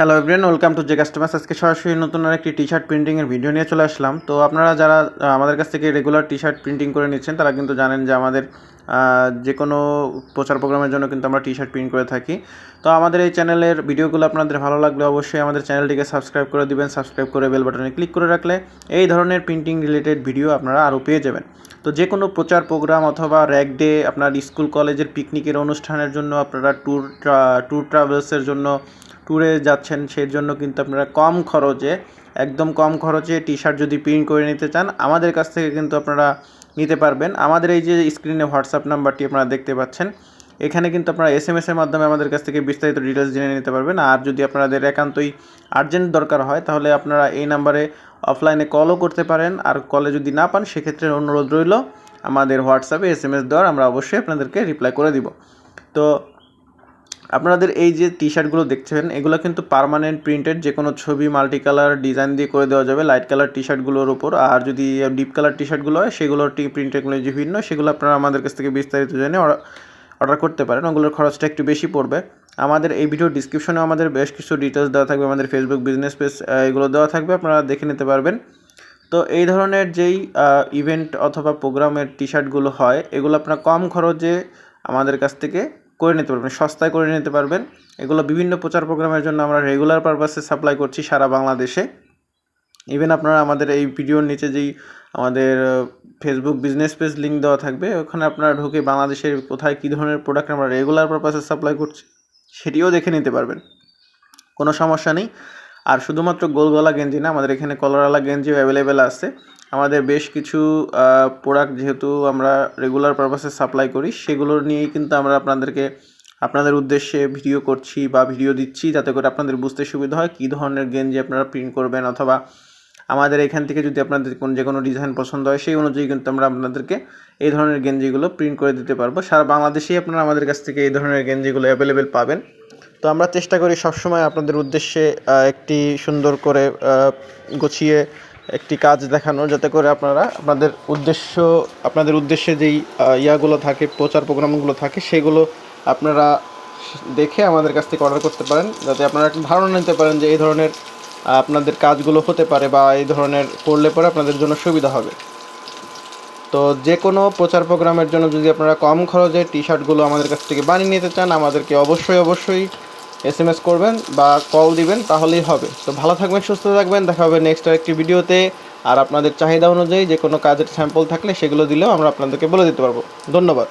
Hello everyone welcome to J customers আজকে সরাসরি নতুন আর একটি টি শার্ট প্রিন্টিংয়ের ভিডিও নিয়ে চলে আসলাম। তো আপনারা যারা আমাদের কাছ থেকে রেগুলার টি শার্ট প্রিন্টিং করে নিচ্ছেন, তারা কিন্তু জানেন যে আমাদের যে কোনো প্রচার প্রোগ্রামের জন্য কিন্তু আমরা টি শার্ট প্রিন্ট করে থাকি। তো আমাদের এই চ্যানেলের ভিডিওগুলো আপনাদের ভালো লাগলে অবশ্যই আমাদের চ্যানেলটিকে সাবস্ক্রাইব করে দিবেন সাবস্ক্রাইব করে বেল বাটনে ক্লিক করে রাখলে এই ধরনের প্রিন্টিং রিলেটেড ভিডিও আপনারা আরও পেয়ে যাবেন। তো যে কোনো প্রচার প্রোগ্রাম অথবা র্যাক ডে আপনার স্কুল, কলেজের পিকনিকের অনুষ্ঠানের জন্য, আপনারা ট্যুর ট্যুর ট্রাভেলসের জন্য ট্যুরে যাচ্ছেন সেই জন্য কিন্তু আপনারা কম খরচে, একদম কম খরচে টি শার্ট যদি প্রিন্ট করে নিতে চান, আমাদের কাছ থেকে কিন্তু আপনারা নিতে পারবেন। আমাদের এই যে স্ক্রিনে হোয়াটসঅ্যাপ নাম্বারটি আপনারা দেখতে পাচ্ছেন, এখানে কিন্তু আপনারা এস এম এসের মাধ্যমে আমাদের কাছ থেকে বিস্তারিত ডিটেলস জেনে নিতে পারবেন। আর যদি আপনাদের একান্তই আর্জেন্ট দরকার হয়, তাহলে আপনারা এই নাম্বারে অফলাইনে কলও করতে পারেন। আর কলে যদি না পান, সেক্ষেত্রে অনুরোধ রইল, আমাদের হোয়াটসঅ্যাপে এস এম এস দেওয়ার আমরা অবশ্যই আপনাদেরকে রিপ্লাই করে দিব। তো আপনাদের এই যে টি শার্টগুলো দেখছেন, এগুলো কিন্তু পার্মানেন্ট প্রিন্টেড যে কোনো ছবি মাল্টি কালার ডিজাইন দিয়ে করে দেওয়া যাবে লাইট কালার টি শার্টগুলোর উপর। আর যদি ডিপ কালার টি শার্টগুলো হয় সেগুলোর টি প্রিন্ট টেকনোলজি ভিন্ন, সেগুলো আপনারা আমাদের কাছ থেকে বিস্তারিত জেনে অর্ডার করতে পারেন, ওগুলোর খরচটা একটু বেশি পড়বে। আমাদের এই ভিডিও ডিসক্রিপশনে আমাদের বেশ কিছু ডিটেলস দেওয়া থাকবে, আমাদের ফেসবুক বিজনেস পেজ এগুলো দেওয়া থাকবে, আপনারা দেখে নিতে পারবেন। তো এই ধরনের যেই ইভেন্ট অথবা প্রোগ্রামের টি শার্টগুলো হয়, এগুলো আপনারা কম খরচে আমাদের কাছ থেকে করে নিতে পারবেন, সস্তায় করে নিতে পারবেন। এগুলো বিভিন্ন প্রচার প্রোগ্রামের জন্য আমরা রেগুলার পারপাসে সাপ্লাই করছি সারা বাংলাদেশে। ইভেন আপনারা আমাদের এই ভিডিওর নিচে যেই আমাদের ফেসবুক বিজনেস পেজ লিঙ্ক দেওয়া থাকবে, ওখানে আপনারা ঢুকে বাংলাদেশের কোথায় কী ধরনের প্রোডাক্ট আমরা রেগুলার পারপাসে সাপ্লাই করছি, সেটিও দেখে নিতে পারবেন। কোনো সমস্যা নেই। আর শুধুমাত্র গোলগলা গেঞ্জি না, আমাদের এখানে কলারওয়ালা গেঞ্জিও অ্যাভেলেবেল আছে। আমাদের বেশ কিছু প্রোডাক্ট যেহেতু আমরা রেগুলার পারপাসে সাপ্লাই করি, সেগুলো নিয়েই কিন্তু আমরা আপনাদেরকে, আপনাদের উদ্দেশ্যে ভিডিও করছি বা ভিডিও দিচ্ছি যাতে করে আপনাদের বুঝতে সুবিধা হয় কী ধরনের গেঞ্জি আপনারা প্রিন্ট করবেন অথবা আমাদের এখান থেকে যদি আপনাদের কোন যে কোনো ডিজাইন পছন্দ হয়, সেই অনুযায়ী কিন্তু আমরা আপনাদেরকে এই ধরনের গেঞ্জিগুলো প্রিন্ট করে দিতে পারব। সারা বাংলাদেশেই আপনারা আমাদের কাছ থেকে এই ধরনের গেঞ্জিগুলো অ্যাভেলেবেল পাবেন। তো আমরা চেষ্টা করি সবসময় আপনাদের উদ্দেশ্যে একটি সুন্দর করে গুছিয়ে একটি কাজ দেখানো যাতে করে আপনারা আপনাদের উদ্দেশ্য, আপনাদের উদ্দেশ্যে যেই ইয়াগুলো থাকে, প্রচার প্রোগ্রামগুলো থাকে, সেগুলো আপনারা দেখে আমাদের কাছ থেকে অর্ডার করতে পারেন, যাতে আপনারা একটা ধারণা নিতে পারেন যে এই ধরনের আপনাদের কাজগুলো হতে পারে বা এই ধরনের করলে পরে আপনাদের জন্য সুবিধা হবে। তো যে কোনো প্রচার প্রোগ্রামের জন্য যদি আপনারা কম খরচে টি শার্টগুলো আমাদের কাছ থেকে বানিয়ে নিতে চান, আমাদেরকে অবশ্যই অবশ্যই এস এম এস করবেন বা কল দিবেন, তাহলেই হবে। তো ভালো থাকবেন, সুস্থ থাকবেন। দেখা হবে নেক্সট আরেকটি ভিডিওতে। আর আপনাদের চাহিদা অনুযায়ী যে কোনো কাজের স্যাম্পল থাকলে সেগুলো দিলেও আমরা আপনাদেরকে বলে দিতে পারব। ধন্যবাদ।